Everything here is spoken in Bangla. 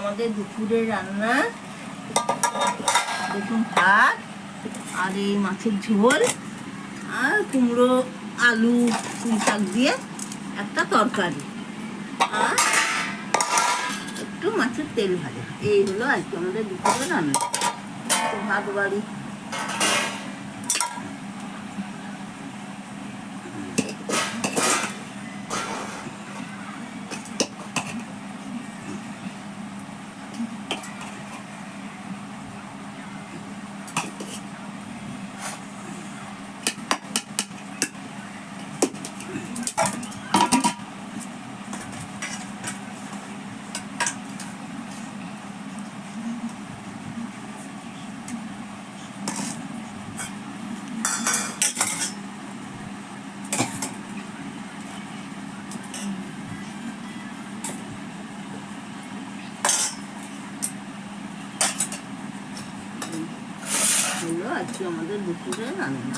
আমাদের দুপুরের রান্না। দেখুন ভাত আর এই মাছের ঝোল আর কুমড়ো, আলু, পুঁই শাক দিয়ে একটা তরকারি। আর একটু মাছের তেল ভাজা। এই হলো আজকে আমাদের দুপুরের রান্না। ভাত, বাড়ি হলো আজকে আমাদের দুপুরের রান্না